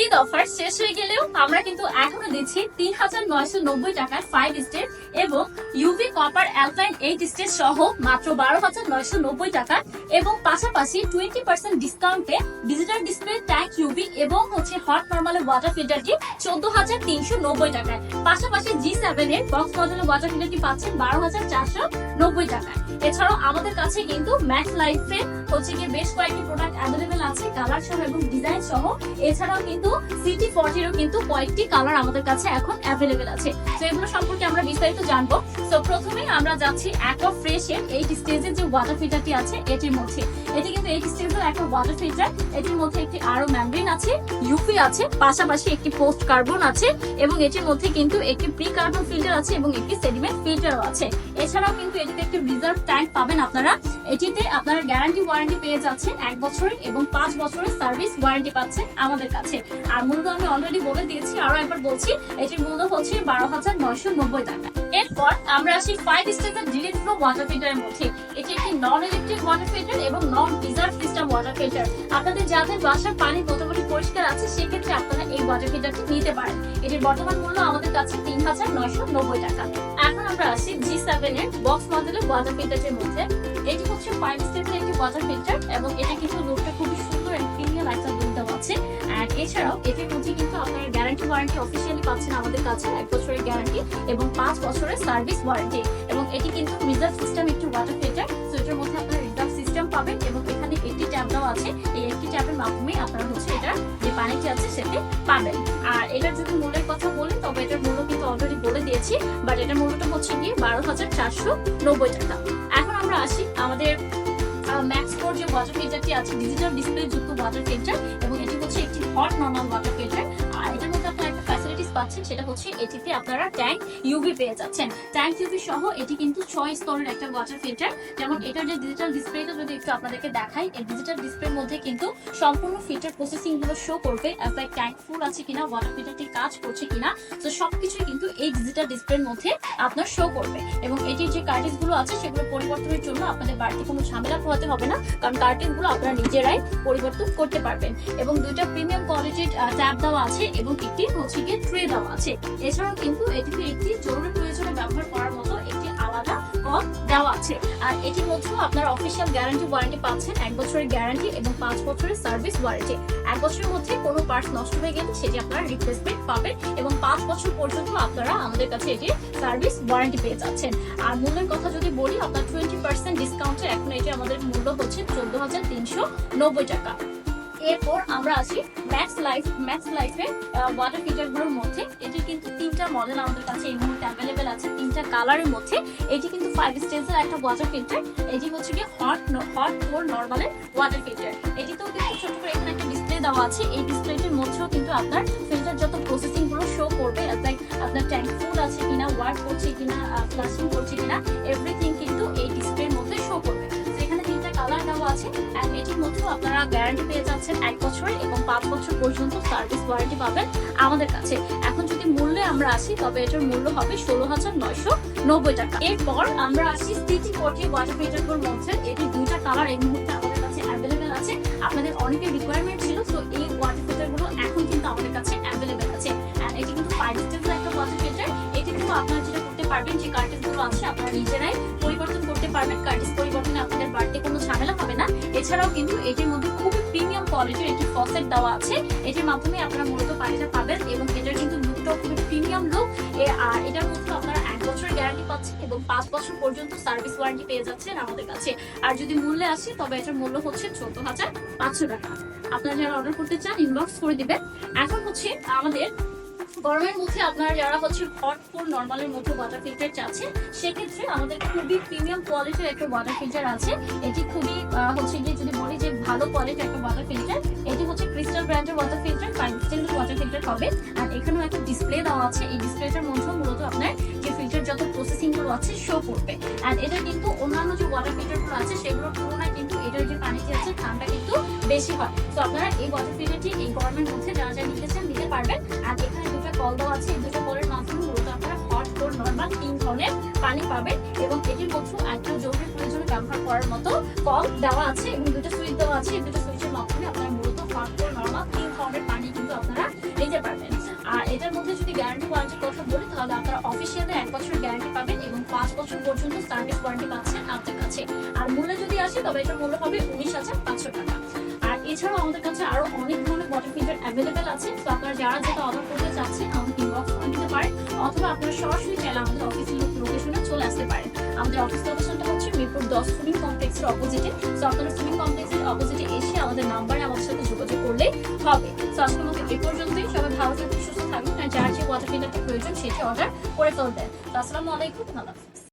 Eid offer শেষ হয়ে গেলেও আমরা কিন্তু এখনও দিচ্ছি তিন হাজার নয়শো নব্বই টাকার ফাইভ স্টেট এবং UV copper alpine eight stage সহ মাত্র বারো হাজার নয়শো নব্বই টাকা এবং পাশাপাশি টোয়েন্টি পার্সেন্ট ডিসকাউন্টে ডিজিটাল ডিসপ্লে ট্যাঙ্ক ইউভি এবং হচ্ছে হট নর্মাল ওয়াটার ফিল্টারটি চোদ্দ হাজার তিনশো নব্বই টাকায়। পাশাপাশি জি সেভেন এর বক্স মডেলের ওয়াটার ফিল্টারটি পাচ্ছেন বারো হাজার চারশো নব্বই টাকায়। এছাড়াও আমাদের কাছে কিন্তু ম্যাক্স লাইফে হচ্ছে গিয়ে বেশ কয়েকটি প্রোডাক্ট অ্যাভেলেবেল আছে কালার সহ এবং ডিজাইন সহ। এছাড়াও কিন্তু সিটি ফর্টিরও কিন্তু কয়েকটি কালার আমাদের কাছে এখন অ্যাভেলেবেল আছে। তো এগুলো সম্পর্কে আমরা বিস্তারিত জানব। তো প্রথমেই আমরা যাচ্ছি অ্যাকোয়া ফ্রেশ এর এইট স্টেজের যে ওয়াটার ফিল্টারটি আছে, এটির মধ্যে। এটি কিন্তু এইট স্টেজের একটা ওয়াটার ফিল্টার এটির মধ্যে একটি আরও মেমব্রেন আছে ইউপি আছে, পাশাপাশি একটি পোস্ট কার্বন আছে, এবং এটির মধ্যে কিন্তু একটি প্রি কার্বন ফিল্টার আছে, এবং একটি সেডিমেন্ট ফিল্টারও আছে। এছাড়াও কিন্তু এটিতে একটি রিজার্ভ ট্যাঙ্ক পাবেন আপনারা। এটিতে আপনারা গ্যারান্টি ওয়ারেন্টি পেয়ে যাচ্ছেন এক বছরের এবং পাঁচ বছরের সার্ভিস ওয়ারেন্টি পাচ্ছেন আমাদের কাছে। আর মূলত আমি অলরেডি বলে দিয়েছি, আরও একবার বলছি এটির মূল্য হচ্ছে বারো হাজার নয়শো নব্বই টাকা। এরপর আমরা আসি ফাইভ স্টেজের ডিরেক্ট ফ্লো ওয়াটার ফিল্টারের মধ্যে। এটি একটি নন ইলেকট্রিক ওয়াটার ফিল্টার এবং non reserve system water filter আপনাদের যাদের বাসার পানি মোটামুটি পরিষ্কার আছে, সেক্ষেত্রে আপনারা এই ওয়াটার ফিল্টারটি নিতে পারেন। এটির বর্তমান মূল্য আমাদের কাছে তিন হাজার নয়শো নব্বই টাকা। এখন আমরা আসি জি সেভেন এর বক্স মডেলের ওয়াটার ফিল্টারের মধ্যে। এটি হচ্ছে ফাইভ স্টেজের একটি ওয়াটার ফিল্টার এবং এটা কিন্তু লুকটা খুবই এছাড়াও এটির মধ্যে কিন্তু আপনারা গ্যারান্টি ওয়ারেন্টি অফিসিয়ালি পাচ্ছেন আমাদের কাছে, এক বছরের গ্যারান্টি এবং পাঁচ বছরের সার্ভিস ওয়ারেন্টি এবং এটি কিন্তু রিজার্ভ সিস্টেম একটি ওয়াটার ফিল্টার তো এটার মধ্যে আপনারা রিজার্ভ সিস্টেম পাবেন এবং এখানে একটি ট্যাপ দেওয়া আছে। এই একটি ট্যাপের মাধ্যমে আপনারা হচ্ছে এটার যে পানিটি আছে সেটি পাবেন। আর এটার যদি মূল্যের কথা বলি তবে এটার মূল্য কিন্তু অলরেডি বলে দিয়েছি বাট এটার মূল্যটা হচ্ছে গিয়ে বারো হাজার চারশো নব্বই টাকা। এখন আমরা আসি আমাদের ম্যাক্স ফোর যে ওয়াটার ফিল্টারটি আছে ডিজিটাল ডিসপ্লে যুক্ত ওয়াটার ফিল্টার এবং এটি হচ্ছে একটি হট নর্মাল ওয়াটার ফিল্টার আর এটার মধ্যে পাচ্ছেন সেটা হচ্ছে এটিতে আপনারা ট্যাঙ্ক ইউভি পেয়ে যাচ্ছেন। ট্যাঙ্ক ইউভি সহ এটি কিন্তু ছয় স্তরের একটা ওয়াটার ফিল্টার যেমন এটার যে ডিজিটাল ডিসপ্লেটা যদি একটু আপনাদেরকে দেখাই, এই ডিজিটাল ডিসপ্লের মধ্যে কিন্তু সম্পূর্ণ ফিল্টার প্রসেসিংগুলো শো করবে অ্যাজ ট্যাঙ্ক ফুল আছে কিনা ওয়াটার ফিল্টারটি কাজ করছে কিনা। তো সবকিছুই কিন্তু এই ডিজিটাল ডিসপ্লের মধ্যে আপনার শো করবে। এবং এটির যে কার্টিসগুলো আছে, সেগুলো পরিবর্তনের জন্য আপনাদের বাড়তি কোনো ঝামেলা পোহাতে হবে না, কারণ কার্টিসগুলো আপনারা নিজেরাই পরিবর্তন করতে পারবেন। এবং দুইটা প্রিমিয়াম কোয়ালিটির ট্যাব দেওয়া আছে এবং একটি হচ্ছে গিয়ে ট্রে দেওয়া আছে। এছাড়াও কিন্তু এটিতে একটি জরুরি প্রয়োজনে ব্যবহার করার মতো একটি আলাদা কল দেওয়া আছে। আর এটির মধ্যেও আপনার অফিসিয়াল গ্যারান্টি ওয়ারেন্টি পাচ্ছেন, এক বছরের গ্যারান্টি এবং পাঁচ বছরের সার্ভিস ওয়ারেন্টি এক বছরের মধ্যে কোনো পার্টস নষ্ট হয়ে গেলে সেটি আপনারা রিপ্লেসমেন্ট পাবেন এবং পাঁচ বছর পর্যন্ত আপনারা আমাদের কাছে এটি সার্ভিস ওয়ারেন্টি পেয়ে যাচ্ছেন। আর মূল্যের কথা যদি বলি, আপনার টোয়েন্টি পার্সেন্ট ডিসকাউন্টে এখন এটি আমাদের মূল্য হচ্ছে চোদ্দ হাজার তিনশো নব্বই টাকা। এরপর আমরা আসি ম্যাক্স লাইফ, ম্যাক্স লাইফের ওয়াটার ফিল্টারগুলোর মধ্যে। এটি কিন্তু তিনটা মডেল আমাদের কাছে এই মুহূর্তে অ্যাভেলেবেল আছে, তিনটা কালারের মধ্যে। এটি কিন্তু ফাইভ স্টেজের একটা ওয়াটার ফিল্টার এটি হচ্ছে কি হট হট ফোর নর্মালের ওয়াটার ফিল্টার এটিতেও কিন্তু ছোট করে এখানে একটা ডিসপ্লে দেওয়া আছে। এই ডিসপ্লেটির মধ্যেও কিন্তু আপনার ফিল্টার যত প্রসেসিংগুলো শো করবে লাইক আপনার ট্যাঙ্ক ফুল আছে কিনা ওয়ার্ক করছে কিনা ফ্লাশিং করছে কিনা এভরিথিং কিন্তু এই ডিসপ্লের মধ্যে আছে। আর এটির মধ্যেও আপনারা গ্যারান্টি পেয়ে যাচ্ছেন এক বছরের এবং পাঁচ বছর পর্যন্ত সার্ভিস ওয়ারেন্টি পাবেন আমাদের কাছে। এখন যদি মূল্যে আমরা আসি, তবে এটার মূল্য হবে ষোলো হাজার নয়শো নব্বই টাকা। এরপর আমরা আসি সিটি ফোর্টি ওয়াটার ফিল্টারগুলোর মধ্যে এটি দুইটা কালার এই মুহূর্তে আমাদের কাছে অ্যাভেলেবেল আছে। আপনাদের অনেকের রিকোয়ারমেন্ট ছিল, তো এই ওয়াটার ফিল্টারগুলো এখন কিন্তু আমাদের কাছে অ্যাভেলেবেল আছে। এটি কিন্তু ফাইভ স্টেজের একটা ওয়াটার ফিল্টার এটি কিন্তু আপনারা যেটা করতে পারবেন, যে কার্টেনগুলো আছে, আপনারা নিজেরাই পরিবর্তন করতে পারবেন। পরিবর্তনে আপনাদের বাড়তি কোনো ঝামেলা হবে না। এছাড়াও কিন্তু এটির মধ্যে খুবই প্রিমিয়াম কোয়ালিটির একটি ফসেট দেওয়া আছে। এটির মাধ্যমে আপনারা মূলত পানিটা পাবেন এবং এটার কিন্তু লুকটাও খুবই প্রিমিয়াম লুক আর এটার মধ্যে আপনারা এক বছরের গ্যারান্টি পাচ্ছেন এবং পাঁচ বছর পর্যন্ত সার্ভিস ওয়ারেন্টি পেয়ে যাচ্ছেন আমাদের কাছে। আর যদি মূল্যে আসি, তবে এটার মূল্য হচ্ছে চোদ্দ হাজার পাঁচশো টাকা। আপনারা যারা অর্ডার করতে চান ইনবক্স করে দিবেন। এখন হচ্ছে আমাদের গরমের মধ্যে আপনারা যারা হচ্ছে হট ফুল নর্মালের মধ্যে ওয়াটার ফিল্টার চাচ্ছেন, সেক্ষেত্রে আমাদের খুবই প্রিমিয়াম কোয়ালিটির একটা ওয়াটার ফিল্টার আছে। এটি খুবই হচ্ছে গিয়ে যদি বলি যে ভালো কোয়ালিটির একটা ওয়াটার ফিল্টার এটি হচ্ছে ক্রিস্টাল ব্র্যান্ডের ওয়াটার ফিল্টার ফাইভ স্টেলের ওয়াটার ফিল্টার হবে আর এখানেও একটা ডিসপ্লে দেওয়া আছে। এই ডিসপ্লেটার মধ্যেও মূলত আপনার যে ফিল্টার যত প্রসেসিংগুলো আছে শো করবে। আর এটা কিন্তু অন্যান্য যে ওয়াটার ফিল্টারগুলো আছে সেগুলোর তুলনায় কিন্তু এটার যে পানিটি আছে ঠান্ডা কিন্তু বেশি হয়। তো আপনারা এই ওয়াটার ফিল্টারটি এই গরমের মধ্যে যারা নিতে চান, নিতে পারবেন। আর জল দেওয়া আছে, এই দুটো কলের মাধ্যমে মূলত আপনারা হট ফ্লোর নর্মাল তিন ধরনের পানি পাবেন এবং এটির মধ্যে একটা জরুরি প্রয়োজনে ব্যবহার করার মতো কল দেওয়া আছে এবং দুটো সুইচ দেওয়া আছে, এই দুটো সুইচের মাধ্যমে আপনারা মূলত হট ফ্লোর নর্মাল তিন ধরনের পানি কিন্তু আপনারা নিতে পারবেন। আর এটার মধ্যে যদি গ্যারান্টি ওয়ারেন্টির কথা বলি, তাহলে আপনারা অফিসিয়ালে এক বছর গ্যারান্টি পাবেন এবং পাঁচ বছর পর্যন্ত সার্ভিস ওয়ারেন্টি পাচ্ছেন আপনার কাছে। আর মূল্য যদি আসে, তবে এটার মূল্য হবে উনিশ হাজার পাঁচশো টাকা। এছাড়াও আমাদের কাছে আরও অনেক ধরনের ওয়াটার ফিল্টার অ্যাভেলেবেল আছে। তো আপনারা যারা যেটা অর্ডার করতে চাচ্ছেন আমাদের ইনবক্স করে দিতে পারেন। অথবা আপনারা সরাসরি চাইলে আমাদের অফিসের লোকেশনে চলে আসতে পারেন। আমাদের অফিস লোকেশনটা হচ্ছে মিরপুর দশ সুইমিং কমপ্লেক্সের অপোজিটে তো আপনারা সুইমিং কমপ্লেক্সের অপোজিটে এসে আমাদের নাম্বারে আমাদের সাথে যোগাযোগ করলে হবে। তো আজকের মতো এ পর্যন্তই। সবাই ভালো থাকবেন সুস্থ থাকুন। আর যার যে ওয়াটার ফিল্টারটা প্রয়োজন সেটি অর্ডার করে ফেলবেন তো আসসালামু আলাইকুম। হাফেজ।